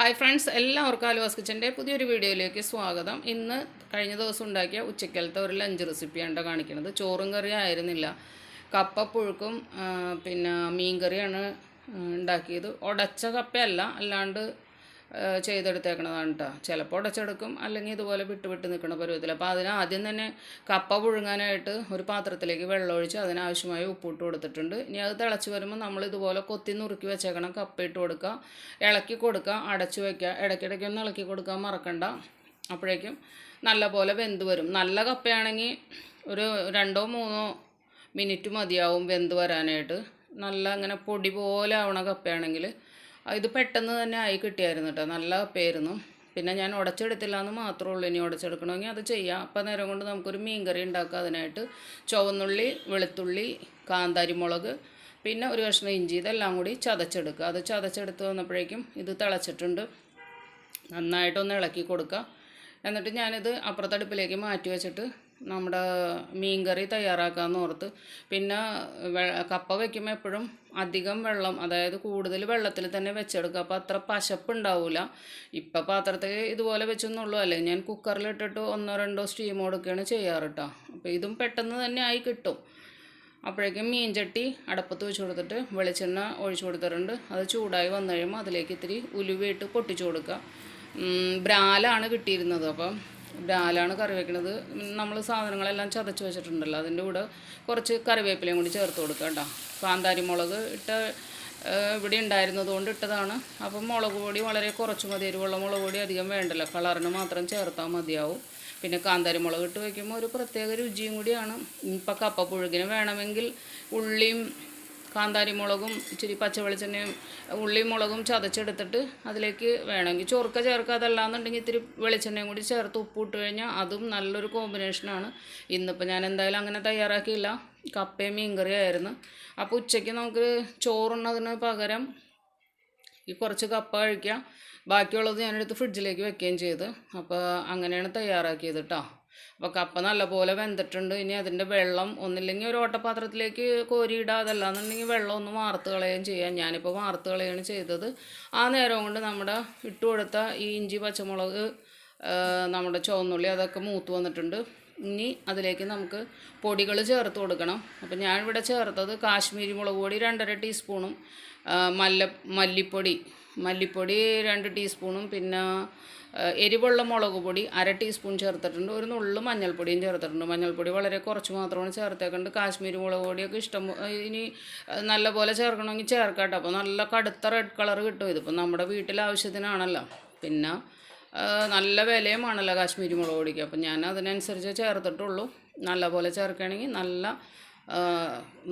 Hi friends എല്ലാവർക്കും ആലുവാസ് കിച്ചന്റെ പുതിയൊരു വീഡിയോയിലേക്ക് സ്വാഗതം. ഇന്ന് കഴിഞ്ഞ ദിവസം ഉണ്ടാക്കിയ ഉച്ചക്കലത്തെ ഒരു ലഞ്ച് റെസിപ്പിയാണ് കാണിക്കുന്നത്. ചോറും കറി ആയിരുന്നില്ല. കപ്പ പുഴുക്കും പിന്നെ മീൻ കറിയാണ് ഉണ്ടാക്കിയത്. ഉടച്ച കപ്പയല്ല അല്ലാണ്ട് ചെയ്തെടുത്തേക്കണതാണ് കേട്ടോ ചിലപ്പോൾ ഉടച്ചെടുക്കും അല്ലെങ്കിൽ ഇതുപോലെ വിട്ട് വിട്ട് നിൽക്കുന്ന പരുവത്തിൽ അപ്പോൾ അതിന് ആദ്യം തന്നെ കപ്പ പുഴുങ്ങാനായിട്ട് ഒരു പാത്രത്തിലേക്ക് വെള്ളം വെള്ളമൊഴിച്ച് അതിനാവശ്യമായ ഉപ്പിട്ട് കൊടുത്തിട്ടുണ്ട്. ഇനി അത് തിളച്ച് വരുമ്പോൾ നമ്മൾ ഇതുപോലെ കൊത്തി നുറുക്കി വെച്ചേക്കണം. കപ്പ ഇട്ട് കൊടുക്കുക ഇളക്കി കൊടുക്കുക അടച്ചു വയ്ക്കുക ഇടയ്ക്കിടയ്ക്ക് ഒന്ന് ഇളക്കി കൊടുക്കാൻ മറക്കണ്ട. അപ്പോഴേക്കും നല്ല പോലെ വെന്ത് വരും. നല്ല കപ്പയാണെങ്കിൽ ഒരു രണ്ടോ മൂന്നോ മിനിറ്റ് മതിയാവും വെന്ത് വരാനായിട്ട്. നല്ല അങ്ങനെ പൊടി പോലെ ആവണ കപ്പയാണെങ്കിൽ ഇത് പെട്ടെന്ന് തന്നെ ആയി കിട്ടിയായിരുന്നു കേട്ടോ നല്ല കപ്പയായിരുന്നു പിന്നെ ഞാൻ ഉടച്ചെടുത്തില്ല എന്ന് മാത്രമേ ഉള്ളൂ ഇനി ഉടച്ചെടുക്കണമെങ്കിൽ അത് ചെയ്യാം. അപ്പം നേരം കൊണ്ട് നമുക്കൊരു മീൻകറി ഉണ്ടാക്കാം. അതിനായിട്ട് ചുവന്നുള്ളി വെളുത്തുള്ളി കാന്താരി മുളക് പിന്നെ ഒരു കഷ്ണം ഇഞ്ചി ഇതെല്ലാം കൂടി ചതച്ചെടുക്കുക. അത് ചതച്ചെടുത്ത് വന്നപ്പോഴേക്കും ഇത് തിളച്ചിട്ടുണ്ട്. നന്നായിട്ടൊന്ന് ഇളക്കി കൊടുക്കുക. എന്നിട്ട് ഞാനിത് അപ്പുറത്തടുപ്പിലേക്ക് മാറ്റി വെച്ചിട്ട് നമ്മുടെ മീൻ കറി തയ്യാറാക്കാമെന്ന് ഓർത്ത്. പിന്നെ കപ്പ വയ്ക്കുമ്പോൾ എപ്പോഴും അധികം വെള്ളം അതായത് കൂടുതൽ വെള്ളത്തിൽ തന്നെ വെച്ചെടുക്കുക അപ്പോൾ അത്ര പശപ്പ് ഉണ്ടാവില്ല ഇപ്പം പാത്രത്തിൽ ഇതുപോലെ വെച്ചെന്നുള്ളൂ. അല്ലേ ഞാൻ കുക്കറിലിട്ടിട്ട് ഒന്നോ രണ്ടോ സ്റ്റീം കൊടുക്കുകയാണ് ചെയ്യാറ് കേട്ടോ അപ്പോൾ ഇതും പെട്ടെന്ന് തന്നെ ആയി കിട്ടും. അപ്പോഴേക്കും മീൻചട്ടി അടപ്പത്ത് വെച്ച് കൊടുത്തിട്ട് വെളിച്ചെണ്ണ ഒഴിച്ചു കൊടുത്തിട്ടുണ്ട്. അത് ചൂടായി വന്നു കഴിയുമ്പോൾ അതിലേക്ക് ഇത്തിരി ഉലുവയിട്ട് പൊട്ടിച്ചു കൊടുക്കുക. ബ്രാലാണ് കിട്ടിയിരുന്നത്. അപ്പം ബ്രാലാണ് കറി വെക്കണത്. നമ്മൾ സാധനങ്ങളെല്ലാം ചതച്ച് വെച്ചിട്ടുണ്ടല്ലോ അതിന്റെ കൂടെ കുറച്ച് കറിവേപ്പിലയും കൂടി ചേർത്ത് കൊടുക്കുക കേട്ടോ. കാന്താരി മുളക് ഇട്ട ഇവിടെ ഉണ്ടായിരുന്നത് കൊണ്ട് ഇട്ടതാണ്. അപ്പം മുളക് പൊടി വളരെ കുറച്ച് മതി എരിവുള്ള മുളക് പൊടി അധികം വേണ്ടല്ല. കളറിന് മാത്രം ചേർത്താൽ മതിയാവും. പിന്നെ കാന്താരി മുളക് ഇട്ട് വയ്ക്കുമ്പോൾ ഒരു പ്രത്യേക രുചിയും കൂടിയാണ്. ഇപ്പം കപ്പ പുഴുകിന് വേണമെങ്കിൽ ഉള്ളിയും കാന്താരി മുളകും ഇച്ചിരി പച്ച വെളിച്ചെണ്ണയും ഉള്ളി മുളകും ചതച്ചെടുത്തിട്ട് അതിലേക്ക് വേണമെങ്കിൽ ചൊറുക്ക ചേർക്കുക. അതല്ലാന്നുണ്ടെങ്കിൽ ഇത്തിരി വെളിച്ചെണ്ണയും കൂടി ചേർത്ത് ഉപ്പ് ഇട്ട് കഴിഞ്ഞാൽ അതും നല്ലൊരു കോമ്പിനേഷനാണ് ഇന്നിപ്പോൾ ഞാൻ എന്തായാലും അങ്ങനെ തയ്യാറാക്കിയില്ല. കപ്പയും മീൻകറി ആയിരുന്നു. അപ്പോൾ ഉച്ചയ്ക്ക് നമുക്ക് ചോറുണ്ണതിന് പകരം ഈ കുറച്ച് കപ്പ കഴിക്കാം. ബാക്കിയുള്ളത് ഞാനെടുത്ത് ഫ്രിഡ്ജിലേക്ക് വെക്കുകയും ചെയ്ത്. അപ്പോൾ അങ്ങനെയാണ് തയ്യാറാക്കിയത് കേട്ടോ അപ്പോൾ കപ്പ നല്ലപോലെ വെന്തിട്ടുണ്ട്. ഇനി അതിന്റെ വെള്ളം ഒന്നില്ലെങ്കിൽ ഒരു ഓട്ടപാത്രത്തിലേക്ക് കോരിയിടുക അതല്ലാന്നുണ്ടെങ്കിൽ വെള്ളം ഒന്ന് വാർത്ത് കളയുകയും ചെയ്യാം. ഞാനിപ്പോൾ വാർത്ത് കളയുകയാണ് ചെയ്തത്. ആ നേരം കൊണ്ട് നമ്മുടെ ഇട്ട് കൊടുത്ത ഈ ഇഞ്ചി പച്ചമുളക് നമ്മുടെ ചുവന്നുള്ളി അതൊക്കെ മൂത്ത് വന്നിട്ടുണ്ട്. ഇനി അതിലേക്ക് നമുക്ക് പൊടികൾ ചേർത്ത് കൊടുക്കണം. അപ്പം ഞാനിവിടെ ചേർത്തത് കാശ്മീരി മുളക് പൊടി രണ്ടര ടീസ്പൂണും മല്ല മല്ലിപ്പൊടി. മല്ലിപ്പൊടി രണ്ട് ടീസ്പൂണും പിന്നെ എരിവുള്ള മുളക് പൊടി അര ടീസ്പൂൺ ചേർത്തിട്ടുണ്ട് ഒരു നുള്ളു മഞ്ഞൾപ്പൊടിയും ചേർത്തിട്ടുണ്ട്. മഞ്ഞൾപ്പൊടി വളരെ കുറച്ച് മാത്രമാണ് ചേർത്തേക്കുന്നത് കാശ്മീരി മുളക് പൊടിയൊക്കെ ഇഷ്ടം ഇനി നല്ലപോലെ നല്ല പോലെ ചേർക്കണമെങ്കിൽ ചേർക്കാട്ടോ. അപ്പോൾ നല്ല കടുത്ത റെഡ് കളർ കിട്ടും ഇതിപ്പോൾ നമ്മുടെ വീട്ടിൽ ആവശ്യത്തിനാണല്ലോ പിന്നെ നല്ല വിലയുമാണല്ലോ കാശ്മീരി മുളക് പൊടിക്ക്. അപ്പം ഞാൻ അതിനനുസരിച്ച് ചേർത്തിട്ടുള്ളൂ. നല്ല പോലെ ചേർക്കുകയാണെങ്കിൽ നല്ല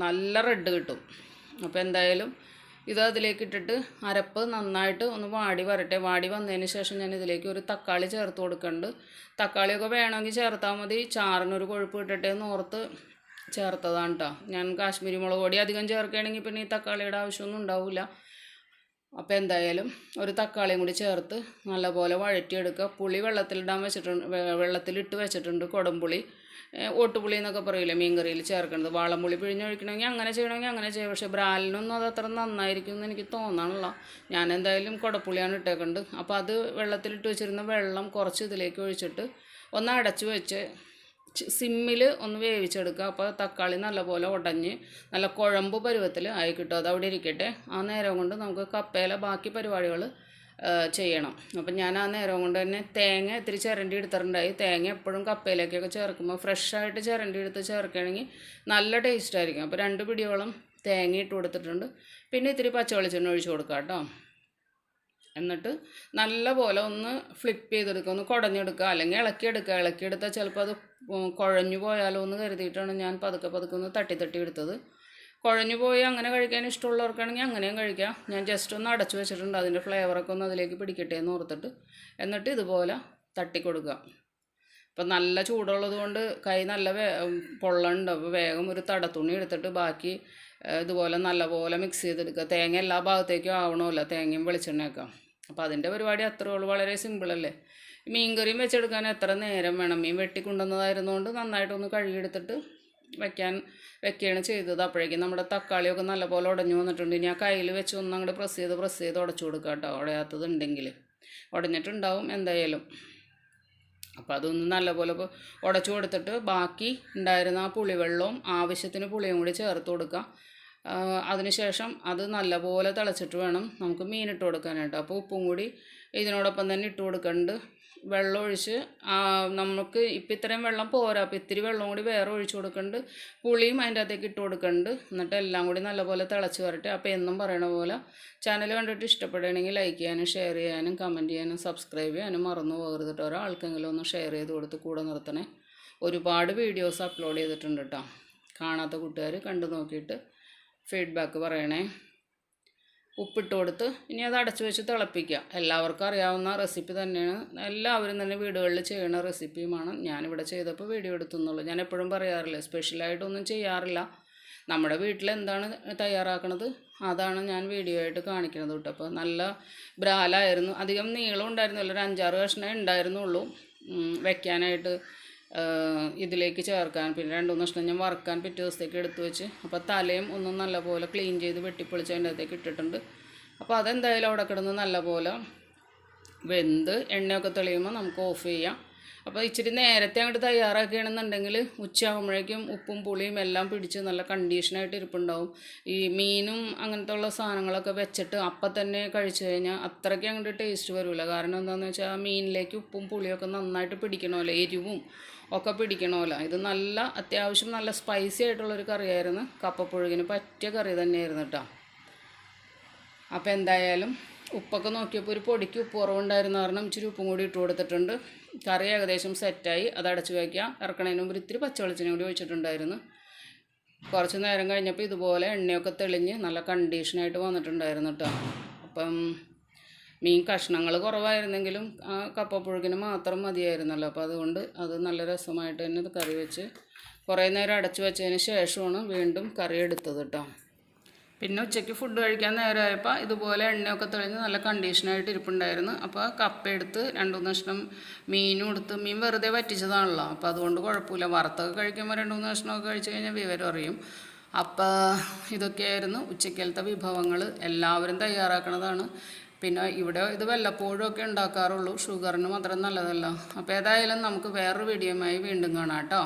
നല്ല റെഡ് കിട്ടും. അപ്പോൾ എന്തായാലും ഇത് അതിലേക്ക് ഇട്ടിട്ട് അരപ്പ് നന്നായിട്ട് ഒന്ന് വാടി വരട്ടെ. വാടി വന്നതിന് ശേഷം ഞാൻ ഇതിലേക്ക് ഒരു തക്കാളി ചേർത്ത് കൊടുക്കുന്നുണ്ട് തക്കാളിയൊക്കെ വേണമെങ്കിൽ ചേർത്താൽ മതി. ചാറിനൊരു കൊഴുപ്പ് ഇട്ടിട്ട് എന്ന് ഓർത്ത് ചേർത്തതാണ് കേട്ടോ ഞാൻ കാശ്മീരി മുളക് പൊടി അധികം ചേർക്കുകയാണെങ്കിൽ പിന്നെ ഈ തക്കാളിയുടെ ആവശ്യമൊന്നും ഉണ്ടാവില്ല അപ്പോൾ എന്തായാലും ഒരു തക്കാളിയും കൂടി ചേർത്ത് നല്ലപോലെ വഴറ്റിയെടുക്കുക. പുളി വെള്ളത്തിലിടാൻ വെച്ചിട്ടുണ്ട് വെള്ളത്തിലിട്ട് വെച്ചിട്ടുണ്ട് കുടംപുളി ഓട്ടുപുളി എന്നൊക്കെ പറയില്ലേ മീൻകറിയിൽ ചേർക്കുന്നത് വാളംപുളി പിഴിഞ്ഞൊഴിക്കണമെങ്കിൽ അങ്ങനെ ചെയ്യണമെങ്കിൽ അങ്ങനെ ചെയ്യാം. പക്ഷേ ബ്രാലിനൊന്നും അത് അത്ര നന്നായിരിക്കും എന്ന് എനിക്ക് തോന്നണല്ലോ. ഞാൻ എന്തായാലും കുടപ്പുളിയാണ് ഇട്ടേക്കുന്നത് അപ്പോൾ അത് വെള്ളത്തിലിട്ട് വെച്ചിരുന്ന വെള്ളം കുറച്ച് ഇതിലേക്ക് ഒഴിച്ചിട്ട് ഒന്ന് അടച്ചു വെച്ച് സിമ്മിൽ ഒന്ന് വേവിച്ചെടുക്കുക. അപ്പോൾ തക്കാളി നല്ലപോലെ ഉടഞ്ഞ് നല്ല കുഴമ്പ് പരുവത്തിൽ ആയി കിട്ടും. അത് അവിടെ ഇരിക്കട്ടെ. ആ നേരം കൊണ്ട് നമുക്ക് കപ്പയിലെ ബാക്കി പരിപാടികൾ ചെയ്യണം. അപ്പം ഞാൻ ആ നേരം കൊണ്ട് തന്നെ തേങ്ങ ഇത്തിരി ചിരണ്ടി എടുത്തിട്ടുണ്ടായി തേങ്ങ എപ്പോഴും കപ്പയിലേക്കൊക്കെ ചേർക്കുമ്പോൾ ഫ്രഷായിട്ട് ചിരണ്ടി എടുത്ത് ചേർക്കുകയാണെങ്കിൽ നല്ല ടേസ്റ്റ് ആയിരിക്കും. അപ്പോൾ രണ്ട് പിടിയോളം തേങ്ങ ഇട്ട് കൊടുത്തിട്ടുണ്ട്. പിന്നെ ഇത്തിരി പച്ചവെളിച്ചെണ്ണ ഒഴിച്ച് കൊടുക്കാം കേട്ടോ. എന്നിട്ട് നല്ല പോലെ ഒന്ന് ഫ്ലിപ്പ് ചെയ്തെടുക്കുക. ഒന്ന് കുടഞ്ഞെടുക്കുക. അല്ലെങ്കിൽ ഇളക്കിയെടുക്കുക ഇളക്കിയെടുത്താൽ ചിലപ്പോൾ അത് കുഴഞ്ഞു പോയാലോ എന്ന് കരുതിയിട്ടാണ് ഞാൻ പതുക്കെ പതുക്കെ ഒന്ന് തട്ടി തട്ടി എടുത്തത്. കുഴഞ്ഞു പോയി അങ്ങനെ കഴിക്കാൻ ഇഷ്ടമുള്ളവർക്കാണെങ്കിൽ അങ്ങനെയും കഴിക്കാം. ഞാൻ ജസ്റ്റ് ഒന്ന് അടച്ചു വെച്ചിട്ടുണ്ട്. അതിന്റെ ഫ്ലേവറൊക്കെ ഒന്ന് അതിലേക്ക് പിടിക്കട്ടെ എന്ന് ഓർത്തിട്ട് എന്നിട്ട് ഇതുപോലെ തട്ടി കൊടുക്കുക. ഇപ്പം നല്ല ചൂടുള്ളത് കൊണ്ട് കൈ നല്ല വേ പൊള്ളുണ്ട്. അപ്പോൾ വേഗം ഒരു തടത്തുണി എടുത്തിട്ട് ബാക്കി ഇതുപോലെ നല്ലപോലെ മിക്സ് ചെയ്തെടുക്കുക. തേങ്ങ എല്ലാ ഭാഗത്തേക്കും ആവണമല്ല. തേങ്ങയും വെളിച്ചെണ്ണയൊക്കെ. അപ്പോൾ അതിന്റെ പരിപാടി അത്രയേ ഉള്ളൂ. വളരെ സിമ്പിളല്ലേ മീൻ കറിയും വെച്ചെടുക്കാൻ എത്ര നേരം വേണം? മീൻ വെട്ടിക്കൊണ്ടുവന്നതായിരുന്നുകൊണ്ട് നന്നായിട്ടൊന്ന് കഴുകിയെടുത്തിട്ട് വെക്കാൻ വെക്കുകയാണ് ചെയ്തത്. അപ്പോഴേക്കും നമ്മുടെ തക്കാളിയൊക്കെ നല്ലപോലെ ഉടഞ്ഞു വന്നിട്ടുണ്ട്. ഇനി ആ കയ്യിൽ വെച്ച് ഒന്ന് അങ്ങോട്ട് പ്രസ് ചെയ്ത് പ്രസ് ചെയ്ത് ഉടച്ചു കൊടുക്കുക കേട്ടോ ഉടയാത്തത് ഉണ്ടെങ്കിൽ ഉടഞ്ഞിട്ടുണ്ടാവും എന്തായാലും. അപ്പോൾ അതൊന്ന് നല്ലപോലെ ഉടച്ചു കൊടുത്തിട്ട് ബാക്കി ഉണ്ടായിരുന്ന ആ പുളിവെള്ളവും ആവശ്യത്തിന് പുളിയും കൂടി ചേർത്ത് കൊടുക്കുക അതിനുശേഷം അത് നല്ലപോലെ തിളച്ചിട്ട് വേണം നമുക്ക് മീനിട്ട് കൊടുക്കാനായിട്ട്. അപ്പോൾ ഉപ്പും കൂടി ഇതിനോടൊപ്പം തന്നെ ഇട്ട് കൊടുക്കുന്നുണ്ട് വെള്ളം ഒഴിച്ച് നമുക്ക് ഇപ്പം ഇത്രയും വെള്ളം പോരാ. അപ്പോൾ ഇത്തിരി വെള്ളം കൂടി വേറെ ഒഴിച്ചു കൊടുക്കുന്നുണ്ട് പുളിയും അതിന്റെ അകത്തേക്ക് ഇട്ട് കൊടുക്കുന്നുണ്ട് എന്നിട്ട് എല്ലാം കൂടി നല്ലപോലെ തിളച്ച് വരട്ടെ. അപ്പോൾ എന്നും പറയണ പോലെ ചാനൽ കണ്ടിട്ട് ഇഷ്ടപ്പെടുകയാണെങ്കിൽ ലൈക്ക് ചെയ്യാനും ഷെയർ ചെയ്യാനും കമന്റ് ചെയ്യാനും സബ്സ്ക്രൈബ് ചെയ്യാനും മറന്നു പോകരുത് കേട്ടോ ഒരാൾക്കെങ്കിലും ഒന്ന് ഷെയർ ചെയ്ത് കൊടുത്ത് കൂടെ നിർത്തണേ. ഒരുപാട് വീഡിയോസ് അപ്ലോഡ് ചെയ്തിട്ടുണ്ട് കേട്ടോ കാണാത്ത കൂട്ടുകാർ കണ്ടു നോക്കിയിട്ട് ഫീഡ്ബാക്ക് പറയണേ. ഉപ്പിട്ട് കൊടുത്ത് ഇനി അത് അടച്ചു വെച്ച് തിളപ്പിക്കുക. എല്ലാവർക്കും അറിയാവുന്ന റെസിപ്പി തന്നെയാണ്. എല്ലാവരും തന്നെ വീടുകളിൽ ചെയ്യുന്ന റെസിപ്പിയുമാണ് ഞാനിവിടെ ചെയ്തപ്പോൾ വീഡിയോ എടുത്തുന്നുള്ളൂ. ഞാൻ എപ്പോഴും പറയാറില്ല സ്പെഷ്യലായിട്ടൊന്നും ചെയ്യാറില്ല. നമ്മുടെ വീട്ടിൽ എന്താണ് തയ്യാറാക്കണത്? അതാണ് ഞാൻ വീഡിയോ ആയിട്ട് കാണിക്കുന്നത് കേട്ടോ. അപ്പോൾ നല്ല ബ്രാലായിരുന്നു. അധികം നീളം ഉണ്ടായിരുന്നില്ല. ഒരു അഞ്ചാറ് കഷ്ണേ ഉണ്ടായിരുന്നുള്ളൂ. വെക്കാനായിട്ട് ഇതിലേക്ക് ചേർക്കാൻ പിന്നെ രണ്ട് മൂന്ന് കഷ്ണം ഞാൻ വറുക്കാൻ പിറ്റേ ദിവസത്തേക്ക് എടുത്തു വെച്ച്. അപ്പോൾ തലയും ഒന്നും നല്ലപോലെ ക്ലീൻ ചെയ്ത് വെട്ടിപ്പൊളിച്ച് അതിന്റെ അകത്തേക്ക് ഇട്ടിട്ടുണ്ട്. അപ്പോൾ അതെന്തായാലും അവിടെ കിടന്ന് നല്ലപോലെ വെന്ത് എണ്ണയൊക്കെ തെളിയുമ്പോൾ നമുക്ക് ഓഫ് ചെയ്യാം. അപ്പോൾ ഇച്ചിരി നേരത്തെ അങ്ങോട്ട് തയ്യാറാക്കുകയാണെന്നുണ്ടെങ്കിൽ ഉച്ചയാകുമ്പോഴേക്കും ഉപ്പും പുളിയും എല്ലാം പിടിച്ച് നല്ല കണ്ടീഷനായിട്ട് ഇരിപ്പുണ്ടാവും. ഈ മീനും അങ്ങനത്തെ ഉള്ള സാധനങ്ങളൊക്കെ വെച്ചിട്ട് അപ്പം തന്നെ കഴിച്ചു കഴിഞ്ഞാൽ അത്രയ്ക്ക് അങ്ങോട്ട് ടേസ്റ്റ് വരില്ല. കാരണം എന്താണെന്ന് വെച്ചാൽ മീനിലേക്ക് ഉപ്പും പുളിയൊക്കെ നന്നായിട്ട് പിടിക്കണമല്ലോ എരിവും ഒക്കെ പിടിക്കണമല്ലോ. ഇത് നല്ല അത്യാവശ്യം നല്ല സ്പൈസി ആയിട്ടുള്ളൊരു കറിയായിരുന്നു. കപ്പപ്പുഴുകിന് പറ്റിയ കറി തന്നെയായിരുന്നു കേട്ടോ അപ്പോൾ എന്തായാലും ഉപ്പൊക്കെ നോക്കിയപ്പോൾ ഒരു പൊടിക്ക് ഉപ്പ് കുറവുണ്ടായിരുന്ന കാരണം ഇച്ചിരി ഉപ്പും കൂടി ഇട്ട് കൊടുത്തിട്ടുണ്ട്. കറി ഏകദേശം സെറ്റായി. അത് അടച്ചു വയ്ക്കുക ഇറക്കണതിന് മുമ്പ് ഇത്തിരി പച്ചവെളിച്ചെണ്ണ കൂടി ഒഴിച്ചിട്ടുണ്ടായിരുന്നു. കുറച്ച് നേരം കഴിഞ്ഞപ്പോൾ ഇതുപോലെ എണ്ണയൊക്കെ തെളിഞ്ഞ് നല്ല കണ്ടീഷനായിട്ട് വന്നിട്ടുണ്ടായിരുന്നു കേട്ടോ. അപ്പം മീൻ കഷ്ണങ്ങൾ കുറവായിരുന്നെങ്കിലും ആ കപ്പപ്പുഴുക്കിന് മാത്രം മതിയായിരുന്നല്ലോ. അപ്പോൾ അതുകൊണ്ട് അത് നല്ല രസമായിട്ട് തന്നെ കറി വെച്ച് കുറേ നേരം അടച്ചു വെച്ചതിന് ശേഷമാണ് വീണ്ടും കറി എടുത്തത് കേട്ടോ. പിന്നെ ഉച്ചയ്ക്ക് ഫുഡ് കഴിക്കാൻ നേരമായപ്പോൾ ഇതുപോലെ എണ്ണയൊക്കെ തെളിഞ്ഞ് നല്ല കണ്ടീഷനായിട്ട് ഇരിപ്പുണ്ടായിരുന്നു. അപ്പോൾ കപ്പ എടുത്ത് രണ്ട് മൂന്ന് കഷ്ണം മീനും എടുത്ത് മീൻ വെറുതെ വറ്റിച്ചതാണല്ലോ. അപ്പോൾ അതുകൊണ്ട് കുഴപ്പമില്ല. വറുത്തൊക്കെ കഴിക്കുമ്പോൾ രണ്ട് മൂന്ന് കഷ്ണമൊക്കെ കഴിച്ച് കഴിഞ്ഞാൽ വിവരം അറിയും. അപ്പോൾ ഇതൊക്കെയായിരുന്നു ഉച്ചക്കലത്തെ വിഭവങ്ങൾ എല്ലാവരും തയ്യാറാക്കണതാണ്. പിന്നെ ഇവിടെ ഇത് വല്ലപ്പോഴും ഒക്കെ ഉണ്ടാക്കാറുള്ളൂ. ഷുഗറിന് മാത്രം നല്ലതല്ല. അപ്പോൾ ഏതായാലും നമുക്ക് വേറൊരു വീഡിയോയുമായി വീണ്ടും കാണാം കേട്ടോ.